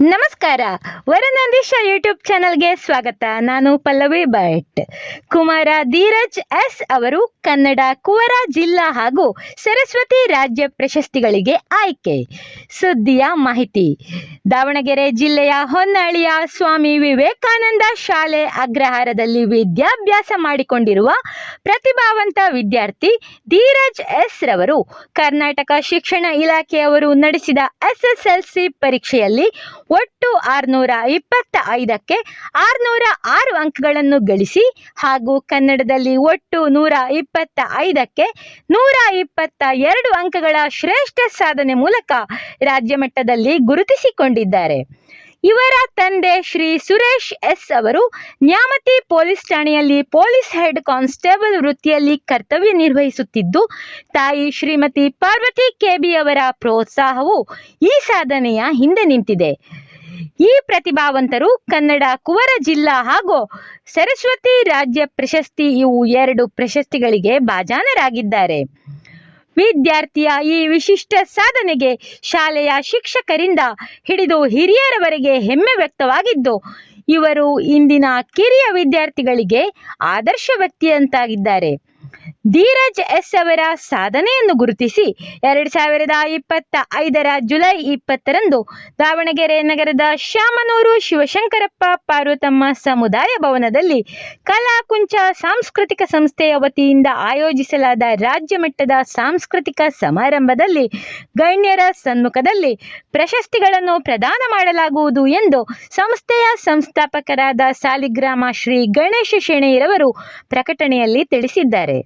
ನಮಸ್ಕಾರ. ವರನಂದೀಶ ಯೂಟ್ಯೂಬ್ ಚಾನಲ್ಗೆ ಸ್ವಾಗತ. ನಾನು ಪಲ್ಲವಿ ಭಟ್. ಕುಮಾರ ಧೀರಜ್ ಎಸ್ ಅವರು ಕನ್ನಡ, ಕುವರ ಜಿಲ್ಲಾ ಹಾಗೂ ಸರಸ್ವತಿ ರಾಜ್ಯ ಪ್ರಶಸ್ತಿಗಳಿಗೆ ಆಯ್ಕೆ. ಸುದ್ದಿಯ ಮಾಹಿತಿ. ದಾವಣಗೆರೆ ಜಿಲ್ಲೆಯ ಹೊನ್ನಾಳಿಯ ಸ್ವಾಮಿ ವಿವೇಕಾನಂದ ಶಾಲೆ ಅಗ್ರಹಾರದಲ್ಲಿ ವಿದ್ಯಾಭ್ಯಾಸ ಮಾಡಿಕೊಂಡಿರುವ ಪ್ರತಿಭಾವಂತ ವಿದ್ಯಾರ್ಥಿ ಧೀರಜ್ ಎಸ್ ರವರು ಕರ್ನಾಟಕ ಶಿಕ್ಷಣ ಇಲಾಖೆಯವರು ನಡೆಸಿದ ಎಸ್ಎಸ್ಎಲ್ಸಿ ಪರೀಕ್ಷೆಯಲ್ಲಿ ಒಟ್ಟು ಆರುನೂರ ಇಪ್ಪತ್ತ ಐದಕ್ಕೆ ಆರುನೂರ ಆರು ಅಂಕಗಳನ್ನು ಗಳಿಸಿ ಹಾಗೂ ಕನ್ನಡದಲ್ಲಿ ಒಟ್ಟು ನೂರ ಇಪ್ಪತ್ತ ಐದಕ್ಕೆ ನೂರ ಇಪ್ಪತ್ತ ಎರಡು ಅಂಕಗಳ ಶ್ರೇಷ್ಠ ಸಾಧನೆ ಮೂಲಕ ರಾಜ್ಯ ಮಟ್ಟದಲ್ಲಿ ಗುರುತಿಸಿಕೊಂಡಿದ್ದಾರೆ. ಇವರ ತಂದೆ ಶ್ರೀ ಸುರೇಶ್ ಎಸ್ ಅವರು ನ್ಯಾಮತಿ ಪೊಲೀಸ್ ಠಾಣೆಯಲ್ಲಿ ಪೊಲೀಸ್ ಹೆಡ್ ಕಾನ್ಸ್ಟೇಬಲ್ ವೃತ್ತಿಯಲ್ಲಿ ಕರ್ತವ್ಯ ನಿರ್ವಹಿಸುತ್ತಿದ್ದು, ತಾಯಿ ಶ್ರೀಮತಿ ಪಾರ್ವತಿ ಕೆಬಿ ಅವರ ಪ್ರೋತ್ಸಾಹವು ಈ ಸಾಧನೆಯ ಹಿಂದೆ ನಿಂತಿದೆ. ಈ ಪ್ರತಿಭಾವಂತರು ಕನ್ನಡ, ಕುವರ ಜಿಲ್ಲಾ ಹಾಗೂ ಸರಸ್ವತಿ ರಾಜ್ಯ ಪ್ರಶಸ್ತಿ ಇವು ಎರಡು ಪ್ರಶಸ್ತಿಗಳಿಗೆ ಭಾಜನರಾಗಿದ್ದಾರೆ. ವಿದ್ಯಾರ್ಥಿಯ ಈ ವಿಶಿಷ್ಟ ಸಾಧನೆಗೆ ಶಾಲೆಯ ಶಿಕ್ಷಕರಿಂದ ಹಿಡಿದು ಹಿರಿಯರವರೆಗೆ ಹೆಮ್ಮೆ ವ್ಯಕ್ತವಾಗಿದ್ದು, ಇವರು ಇಂದಿನ ಕಿರಿಯ ವಿದ್ಯಾರ್ಥಿಗಳಿಗೆ ಆದರ್ಶ ವ್ಯಕ್ತಿಯಂತಾಗಿದ್ದಾರೆ ಧೀರಜ್ ಎಸ್ ಅವರ ಸಾಧನೆಯನ್ನು ಗುರುತಿಸಿ ಎರಡು ಸಾವಿರದ ಇಪ್ಪತ್ತ ಐದರ ಜುಲೈ ಇಪ್ಪತ್ತರಂದು ದಾವಣಗೆರೆ ನಗರದ ಶಾಮನೂರು ಶಿವಶಂಕರಪ್ಪ ಪಾರ್ವತಮ್ಮ ಸಮುದಾಯ ಭವನದಲ್ಲಿ ಕಲಾಕುಂಚ ಸಾಂಸ್ಕೃತಿಕ ಸಂಸ್ಥೆಯ ವತಿಯಿಂದ ಆಯೋಜಿಸಲಾದ ರಾಜ್ಯ ಮಟ್ಟದ ಸಾಂಸ್ಕೃತಿಕ ಸಮಾರಂಭದಲ್ಲಿ ಗಣ್ಯರ ಸನ್ಮುಖದಲ್ಲಿ ಪ್ರಶಸ್ತಿಗಳನ್ನು ಪ್ರದಾನ ಮಾಡಲಾಗುವುದು ಎಂದು ಸಂಸ್ಥೆಯ ಸಂಸ್ಥಾಪಕರಾದ ಸಾಲಿಗ್ರಾಮ ಶ್ರೀ ಗಣೇಶ ಶೆಣೆಯರವರು ಪ್ರಕಟಣೆಯಲ್ಲಿ ತಿಳಿಸಿದ್ದಾರೆ.